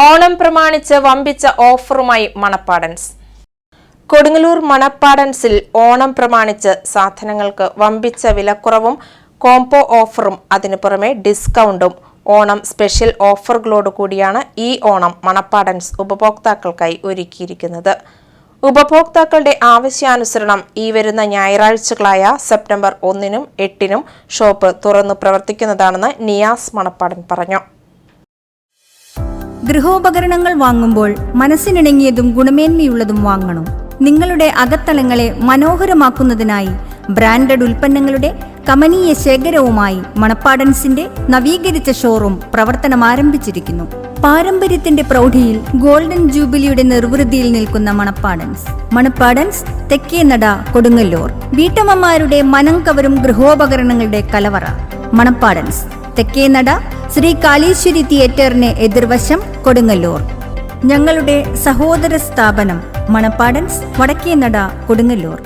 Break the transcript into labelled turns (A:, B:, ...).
A: ഓണം പ്രമാണിച്ച് വമ്പിച്ച ഓഫറുമായി മണപ്പാടൻസ്. കൊടുങ്ങല്ലൂർ മണപ്പാടൻസിൽ ഓണം പ്രമാണിച്ച് സാധനങ്ങൾക്ക് വമ്പിച്ച വിലക്കുറവും കോംബോ ഓഫറും അതിനു പുറമെ ഡിസ്കൗണ്ടും. ഓണം സ്പെഷ്യൽ ഓഫറുകളോട് കൂടിയാണ് ഈ ഓണം മണപ്പാടൻസ് ഉപഭോക്താക്കൾക്കായി ഒരുക്കിയിരിക്കുന്നത്. ഉപഭോക്താക്കളുടെ ആവശ്യാനുസരണം ഈ വരുന്ന ഞായറാഴ്ചകളായ സെപ്റ്റംബർ ഒന്നിനും എട്ടിനും ഷോപ്പ് തുറന്നു പ്രവർത്തിക്കുന്നതാണെന്ന് നിയാസ് മണപ്പാടൻ പറഞ്ഞു.
B: ഗൃഹോപകരണങ്ങൾ വാങ്ങുമ്പോൾ മനസ്സിനിണങ്ങിയതും ഗുണമേന്മയുള്ളതും വാങ്ങണം. നിങ്ങളുടെ അകത്തളങ്ങളെ മനോഹരമാക്കുന്നതിനായി ബ്രാൻഡഡ് ഉൽപ്പന്നങ്ങളുടെ കമനീയ ശേഖരവുമായി മണപ്പാടൻസിന്റെ നവീകരിച്ച ഷോറൂം പ്രവർത്തനം ആരംഭിച്ചിരിക്കുന്നു പാരമ്പര്യത്തിന്റെ പ്രൗഢിയിൽ ഗോൾഡൻ ജൂബിലിയുടെ നിർവൃതിയിൽ നിൽക്കുന്ന മണപ്പാടൻസ്. മണപ്പാടൻസ് തെക്കേനട കൊടുങ്ങല്ലൂർ. വീട്ടമ്മമാരുടെ മനം കവരും ഗൃഹോപകരണങ്ങളുടെ കലവറ. മണപ്പാടൻസ്. തെക്കേനട ശ്രീ കാളീശ്വരി തിയേറ്ററിന് എതിർവശം കൊടുങ്ങല്ലൂർ. ഞങ്ങളുടെ സഹോദര സ്ഥാപനം മണപ്പാടൻസ് വടക്കേനട കൊടുങ്ങല്ലൂർ.